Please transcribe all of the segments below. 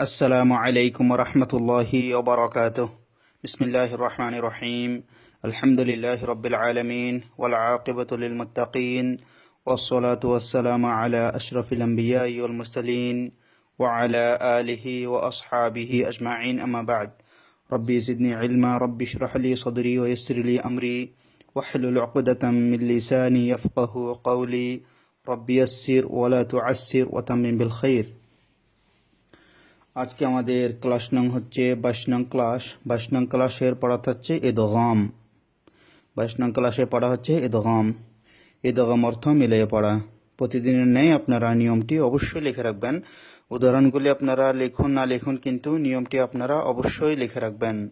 السلام عليكم ورحمة الله وبركاته. بسم الله الرحمن الرحيم. الحمد لله رب العالمين والعاقبة للمتقين والصلاة والسلام على أشرف الأنبياء والمرسلين وعلى آله وأصحابه أجمعين. أما بعد ربي زدني علما ربي اشرح لي صدري ويسر لي أمري واحلل عقدة من لساني يفقه قولي. ربي يسر ولا تعسر وتمم بالخير. আজকে আমাদের ক্লাস নং হচ্ছে বাইশ নং ক্লাস। বাইশ নং ক্লাসের পড়াতে হচ্ছে এদগাম। বাইশ নং ক্লাসে পড়া হচ্ছে এদগাম। এদগাম অর্থ মিলিয়ে পড়া। প্রতিদিনের ন্যায় আপনারা নিয়মটি অবশ্যই লিখে রাখবেন। উদাহরণগুলি আপনারা লিখুন, না লিখুন কিন্তু নিয়মটি আপনারা অবশ্যই লিখে রাখবেন।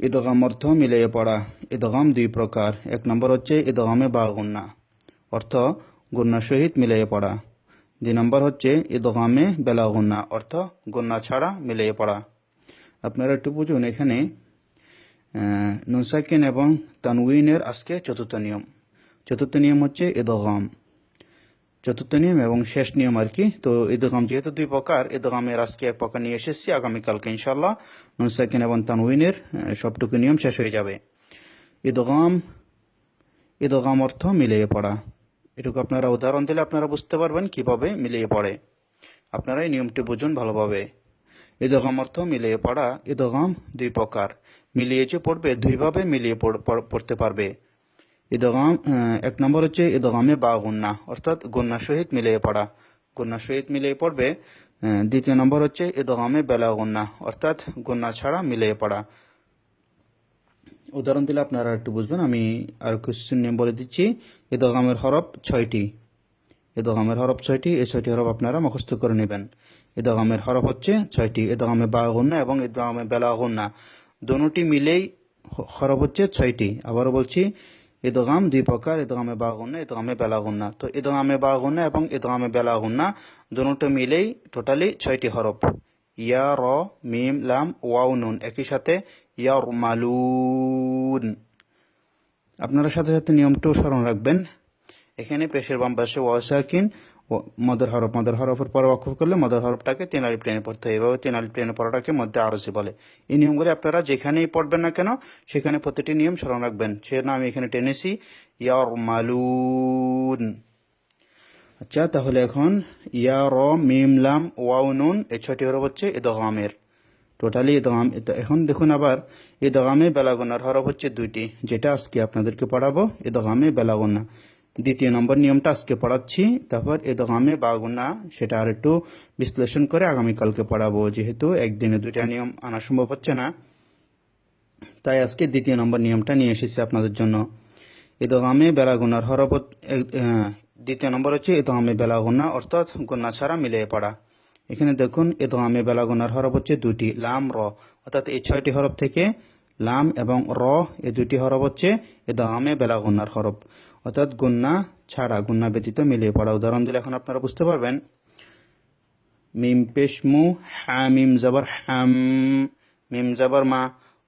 ঈদগাম অর্থ মিলিয়ে পড়া। ঈদগাম দুই প্রকার। এক নম্বর হচ্ছে ঈদগামে বা গুন্না। অর্থ গুন্না সহিত মিলিয়ে পড়া। দুই নম্বর হচ্ছে ঈদগামে বেলা গুন্না অর্থ গুন্না ছাড়া মিলিয়ে পড়া। আপনারা একটু বুঝুন এখানে আহ, নুনসাকিন এবং তানউইনের আজকে চতুর্থ নিয়ম। চতুর্থ নিয়ম হচ্ছে ঈদগাম চতুর্থ নিয়ম এবং শেষ নিয়ম আর কি। তো ঈদগাম যেহেতু দুই প্রকার ঈদগামের আজকে এক প্রকার নিয়ে এসেছি আগামীকালকে ইনশাল্লাহ নুনসাকিন এবং তানউইনের সবটুকু নিয়ম শেষ হয়ে যাবে। ঈদগাম ঈদগাম অর্থ মিলিয়ে পড়া। এটুকু আপনারা উদাহরণ দিলে আপনারা বুঝতে পারবেন কীভাবে মিলিয়ে পড়ে। আপনারা এই নিয়মটি বুঝুন ভালোভাবে। ঈদগাম অর্থ মিলিয়ে পড়া ঈদগাম দুই প্রকার। মিলিয়ে যে পড়বে দুইভাবে মিলিয়ে পড়- পড়- পড়তে পারবে। ঈদগাম আহ, এক নম্বর হচ্ছে ঈদগামে বা গুন্না অর্থাৎ গুন্না সহিত মিলিয়ে পড়া। গুন্না সহিত মিলিয়ে পড়বে দ্বিতীয় নম্বর হচ্ছে ঈদগামে বেলা গুন্না অর্থাৎ গুন্না ছাড়া মিলিয়ে পড়া। উদাহরণ দিলে আপনারা একটু বুঝবেন। আমি আর কিছু নিয়ম বলে দিচ্ছি। ঈদগামের হরফ ছয়টি। ঈদগামের হরফ ছয়টি। এই ছয়টি হরফ আপনারা মুখস্থ করে নেবেন। ঈদগামের হরফ হচ্ছে ছয়টি। ঈদগামে বা গুন্না এবং ঈদগামে বেলা গুন্না দুটি মিলেই হরফ হচ্ছে ছয়টি। আবারও বলছি, এ ঈদগাম দুই প্রকার। ঈদগামে বা গুন্না ঈদগামে বেলা গুন্না তো ঈদগামে বা গুন্না এবং ঈদগামে বেলা গুন্না দুটো মিলেই টোটালি ছয়টি হরফ। ইয়া, র, মিম, লাম, ওয়াও, নুন একই সাথে ইয়ার মালুন আপনারা সাথে সাথে নিয়মটাও স্মরণ রাখবেন। এখানে পেশের বাম পাশে ওয়াসাকিন মদর হরফ। মদর হরফের পরে অক্ষর করলে মদর হরফটাকে তিনালি প্লেনে পড়তে হয়। এভাবে তিনালি প্লেনে পড়াটাকে মধ্যে আরসি বলে। এই নিয়মগুলি আপনারা যেখানেই পড়বেন না কেন, সেখানে প্রতিটি নিয়ম স্মরণ রাখবেন। সেজন্য আমি এখানে টেনেছি ইয়ার মালুন আচ্ছা তাহলে এখন ইয়া র মিম, লাম, ওয়াও, নুন এই ছয়টি হরফ হচ্ছে ইদগামের টোটালি ইদগাম এটা- এখন দেখুন আবার ইদগামে বেলাগোনার হরফ হচ্ছে দুইটি, যেটা আজকে আপনাদেরকে পড়াবো এ ইদগামে বেলাগোনা। দ্বিতীয় নম্বর নিয়মটা আজকে পড়াচ্ছি, তারপর ইদগামে বাগুনা, সেটা আর একটু বিশ্লেষণ করে আগামীকালকে পড়াবো, যেহেতু একদিনে দুইটা নিয়ম আনা সম্ভব হচ্ছে না। তাই আজকে দ্বিতীয় নম্বর নিয়মটা নিয়ে এসেছি আপনাদের জন্য। ইদগামে বেলাগুনার হরফ হত- দ্বিতীয় নম্বর হচ্ছে ইদগামে বেলাগুনা, অর্থাৎ গুন্না ছাড়া মিলিয়ে পড়া। এখানে দেখুন, এ ইদগামে বেলাগুনার হরফ হচ্ছে দুটি লাম, র। অর্থাৎ এই ছয়টি হরফ থেকে লাম এবং র এই দুটি হরফ হচ্ছে এ ইদগামে বেলাগুনার হরফ। অর্থাৎ গুন্না ছাড়া গুন্না ব্যতীত মিলিয়ে পড়া উদাহরণ দিলে এখন আপনারা বুঝতে পারবেন। মিম পেশ মু মিম জবর হাম মিম জবর মা,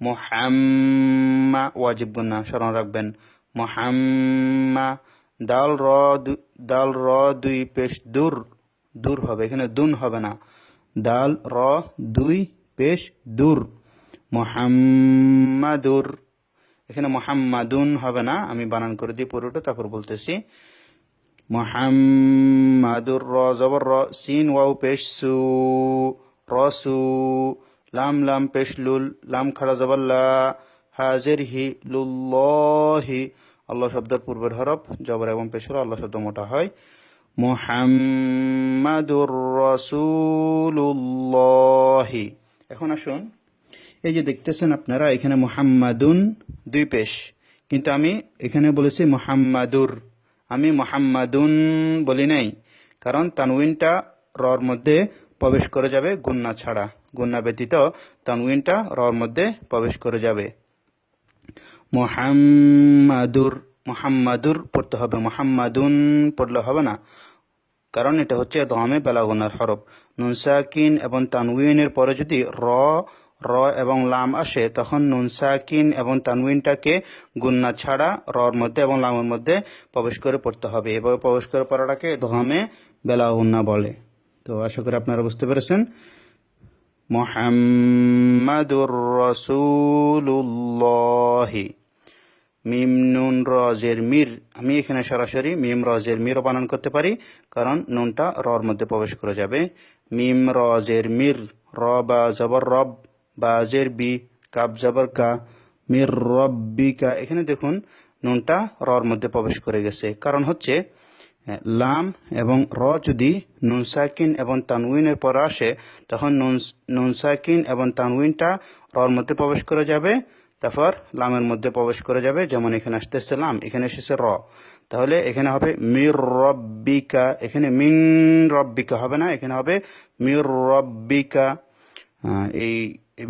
মোহাম্মা, ওয়াজিব গুন্না, স্মরণ রাখবেন। মোহাম্মা, দাল, র দাল, র, দুই, পেশ, দূর। দূর হবে, এখানে দুন হবে না। দাল, র, দুই, পেশ, দূর। মোহাম্মাদুর। এখানে মোহাম্মাদুন হবে না, আমি বানান করে দিই পুরোটা, তারপর বলতেছি, মোহাম্মাদুর র, জবর র, সিন, ওয়াও, পেশ, সু রসু লাম লাম, পেশ, লুল, লাম, খাড়া, জবর, লা, হাজির, হি লুল্লাহি আল্লাহ শব্দের পূর্বের হরফ, জবর এবং পেশর আল্লাহ শব্দ মোটা হয়। মোহাম্মাদুর রসুল্লাহি এখন আসুন, এই যে দেখতেছেন আপনারা, এখানে মোহাম্মাদুন দুই পেশ। কিন্তু আমি এখানে বলেছি মোহাম্মাদুর। আমি মোহাম্মাদুন বলি নাই, কারণ তানউইনটা রর মধ্যে প্রবেশ করে যাবে, গুন্না ছাড়া। গুন্না ব্যতীত তানউইনটা রর মধ্যে প্রবেশ করে যাবে। মোহাম্মাদুর মোহাম্মাদুর পড়তে হবে। মোহাম্মাদুন পড়লে হবে না। কারণ এটা হচ্ছে দহমে বেলাগুনার হরফ। নুন সাকিন এবং তানউইনের পরে যদি র র এবং লাম আসে, তখন নুন সাকিন এবং তানউইনটাকে গুন্না ছাড়া রর মধ্যে এবং লামের মধ্যে প্রবেশ করে পড়তে হবে। এভাবে প্রবেশ করে পড়াটাকে দমে বেলাগুন্না বলে। তো আশা করি আপনারা বুঝতে পেরেছেন। মুহাম্মাদুর রাসূলুল্লাহি। মিম নুন রজের মির। আমি এখানে সরাসরি মিম রজের মিরও বানান করতে পারি, কারণ নুনটা রর মধ্যে প্রবেশ করে যাবে। মিম রজের মির, র বা জবর রব, বা জের বি, কাব জবর কা, মির রব্বিকা এখানে দেখুন, নুনটা রর মধ্যে প্রবেশ করে গেছে। কারণ হচ্ছে লাম এবং র যদি নুন সাকিন এবং তানউইনের পর আসে, তখন নুন নুন সাকিন এবং তানউইনটা রর মধ্যে প্রবেশ করে যাবে। তারপর লামের মধ্যে প্রবেশ করে যাবে, যেমন এখানে আসতেছে লাম, এখানে এসেছে র। তাহলে এখানে হবে মির রব্বিকা, এখানে মিন রব্বিকা হবে না, এখানে হবে মির রব্বিকা। এই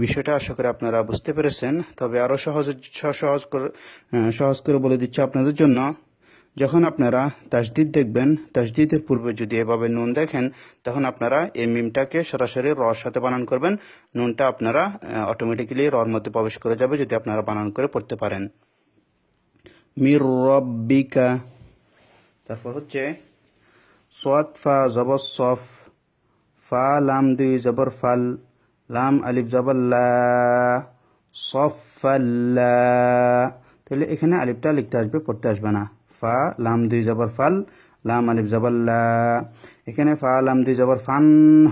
বিষয়টা আশা করি আপনারা বুঝতে পেরেছেন। তবে আরও সহজ সহজ করে সহজ করে বলে দিচ্ছি আপনাদের জন্য। যখন আপনারা তাসদিদ দেখবেন, তাসদিদের পূর্বে যদি এভাবে নুন দেখেন, তখন আপনারা এই মিমটাকে সরাসরি রর সাথে বানান করবেন। নুনটা আপনারা অটোমেটিক্যালি রর মধ্যে প্রবেশ করে যাবে যদি আপনারা বানান করে পড়তে পারেন। মির রব্বিকা, তারপর হচ্ছে সোয়াদ ফা জবর সফ, ফা লাম দুই জবর ফাল, লাম আলিফ জবর লা সফাল্লা তাহলে এখানে আলিফটা লিখতে আসবে, পড়তে আসবে না। ফা, লাম দুই জবর ফাল, লাম আলিফ জবর লা। এখানে ফা, লাম দুই জবর ফান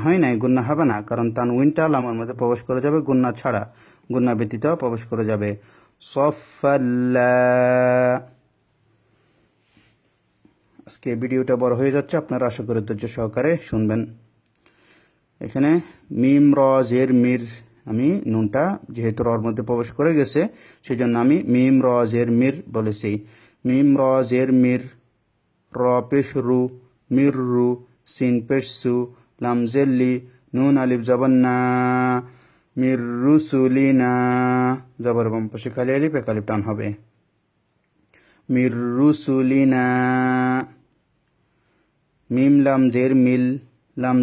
হয় নাই, গুন্না হবে না, কারণ তান উইনটা লামের মধ্যে প্রবেশ করে যাবে, গুন্না ছাড়া, গুন্না ব্যতীত প্রবেশ করে যাবে। সফাল্লা আজকে ভিডিওটা বড় হয়ে যাচ্ছে, আপনারা আশা করি ধৈর্য সহকারে শুনবেন। এখানে মিম, র, জের, মির, আমি, নুনটা যেহেতু রর মধ্যে প্রবেশ করে গেছে সেই জন্য আমি মিম, র, জের, মির বলেছি। মিম র জের মির র পেশ রু মির রু সিন পেশ সু লাম নুন আলিফ জবন্না মির রুসুলিনা জবর বাম পাশে খালি আলিফ, এক আলিফ টান হবে। মির রুসুলিনা মিম লাম জের মিল লাম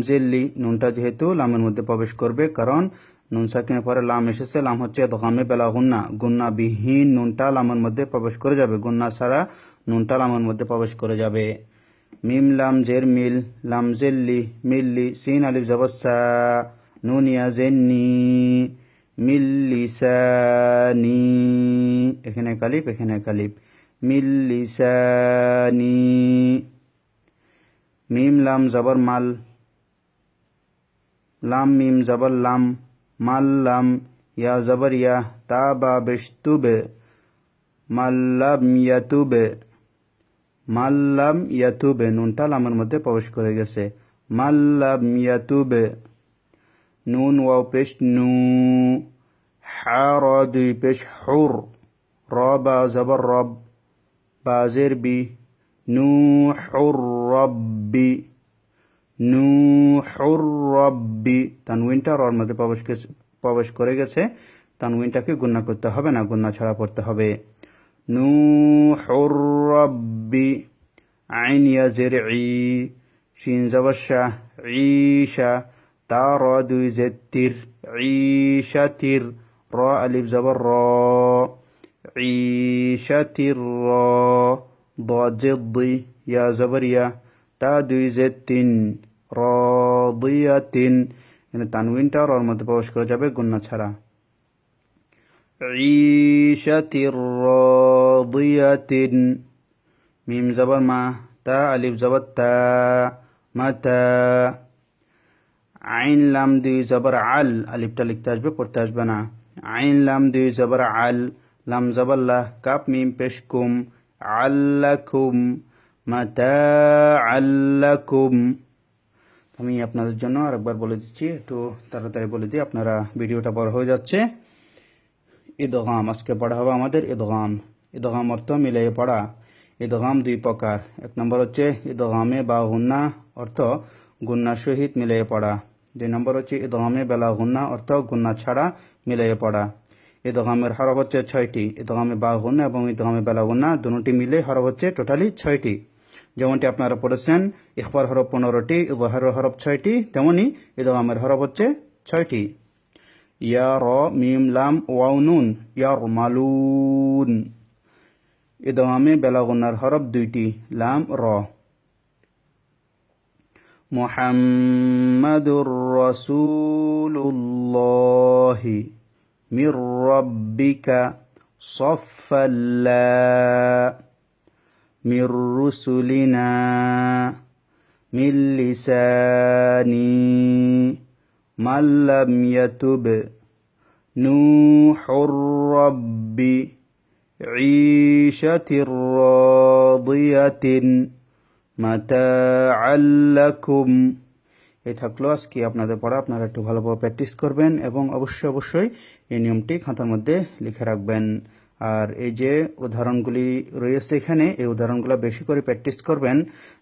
নুনটা যেহেতু লামের মধ্যে প্রবেশ করবে, কারণ নুন সাকিনের পরে লাম এসেছে। লাম হচ্ছে দোকামে বেলা গুন্না। গুন্না বিহীন নুনটা লামের মধ্যে প্রবেশ করে যাবে। গুন্না ছাড়া নুনটা লামের মধ্যে প্রবেশ করে যাবে। মিম, লাম, জের, মিল, লাম জেল্লি মিল্লি সিন, আলিফ জবসা নুনিয়া জেন্নি মিল্লিসানি এখানে কালিপ এখানে কালিপ মিল্লিসানি মিম, লাম, জবর, মাল, লাম, মিম, জবর, লাম মাল লাম ইয়া জবর ইয়া তা বা বেশতুবে, মাল্লাম ইয়াতুবে মাল্লাম ইয়াতুবে, নুনটা লামের মধ্যে প্রবেশ করে গেছে। মাল্লাম ইয়াতুবে, নুন ওয়াও পেশ নু হা র দুই পেশ হুর, র বা জবর রব, বাজের বি নূহুর রব্বি নুহর রব্বি তানউইনটা রর মধ্যে প্রবেশ প্রবেশ করে গেছে তানউইনটাকে গুণা করতে হবে না গুণা ছাড়া পড়তে হবে। নুহর রব্বি, আইন ইয়াজের ই শিন জবশাহ ঈশা তা র দুই জে তীর ঈশা তীর র আলিব জবর র ঈশা তীর র, দ জে দুই ইয়া জবর ইয়া, তা দুই জে তিন রাদিয়াতিন এখানে তানউইনটা রর মধ্যে প্রবেশ করে যাবে গুন্না ছাড়া। ঈশাতির রাদিয়াতিন, মিম জবর মা তা, আলিফ জবর তা মাতা আইন লাম দুই জবর আল, আলিফটা লিখতে আসবে, পড়তে আসবে না। আইন লাম দুই জবর আল, লাম জবল্লাহ কাপ, মিম পেশকুম আল্লাকুম মাতা আল্লাকুম। আমি আপনাদের জন্য আরেকবার বলে দিচ্ছি, একটু তাড়াতাড়ি বলে দিই, আপনারা ভিডিওটা বড় হয়ে যাচ্ছে। ঈদগাম আজকে পড়া হবে আমাদের ঈদগাম ঈদগাম অর্থ মিলিয়ে পড়া। ঈদগাম দুই প্রকার। এক নম্বর হচ্ছে ঈদগামে বা হুন্না অর্থ গুন্না সহিত মিলিয়ে পড়া। দুই নম্বর হচ্ছে ঈদগামে বেলা গুন্না অর্থ গুন্না ছাড়া মিলিয়ে পড়া। ঈদগামের হরফ হচ্ছে ছয়টি। ঈদগামে বা হুন্না এবং ঈদগামে বেলা হুন্না দুটি মিলে হরফ হচ্ছে টোটালি ছয়টি। যেমনটি আপনারা পড়েছেন ইকবার হরফ পনেরোটি ইজহার হরফ ছয়টি, তেমনি ঈদগামের হরফ হচ্ছে ছয়টি। ইয়া, র, মিম, লাম, ওয়াও, নুন ইয়ার মালুন ইদগামে বেলাগুনার হরফ দুইটি, লাম, র। মুহাম্মাদুর রাসূলুল্লাহ মির রাব্বিকা সাফফাল্লা মির রুসুলিনা من لساني من لم يتب نوح الرب عيشة راضية متاعا لكم এই থাকলো আজকে আপনাদের পড়া আপনারা একটু ভালোভাবে প্র্যাকটিস করবেন এবং অবশ্যই অবশ্যই এই নিয়মটি খাতার মধ্যে লিখে রাখবেন আর এই যে উদাহরণগুলি রয়েছে এখানে, এই উদাহরণগুলো বেশি করে প্র্যাকটিস করবেন।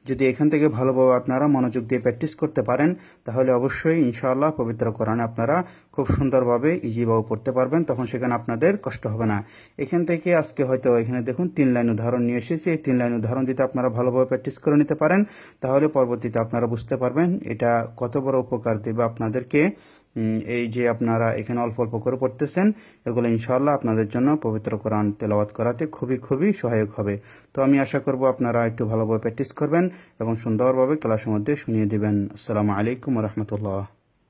যদি এখান থেকে ভালোভাবে আপনারা মনোযোগ দিয়ে প্র্যাকটিস করতে পারেন, তাহলে অবশ্যই ইনশাআল্লাহ পবিত্র কোরআনে আপনারা খুব সুন্দরভাবে ইজিভাবে পড়তে পারবেন, তখন সেখানে আপনাদের কষ্ট হবে না। এখান থেকে আজকে হয়তো এখানে দেখুন তিন লাইন উদাহরণ নিয়ে এসেছি। এই তিন লাইন উদাহরণ যদি আপনারা ভালোভাবে প্র্যাকটিস করে নিতে পারেন, তাহলে পরবর্তীতে আপনারা বুঝতে পারবেন এটা কত বড় উপকার দেবে আপনাদেরকে। এই যে আপনারা এখানে অল্প অল্প করে পড়তেছেন, এগুলো ইনশাল্লাহ আপনাদের জন্য পবিত্র কোরআন তেলাওয়াত করাতে খুবই খুবই সহায়ক হবে। তো আমি আশা করব আপনারা একটু ভালোভাবে প্র্যাকটিস করবেন এবং সুন্দরভাবে ক্লাসের মধ্যে শুনিয়ে দেবেন। আসসালামু আলাইকুম রহমতুল্লাহ।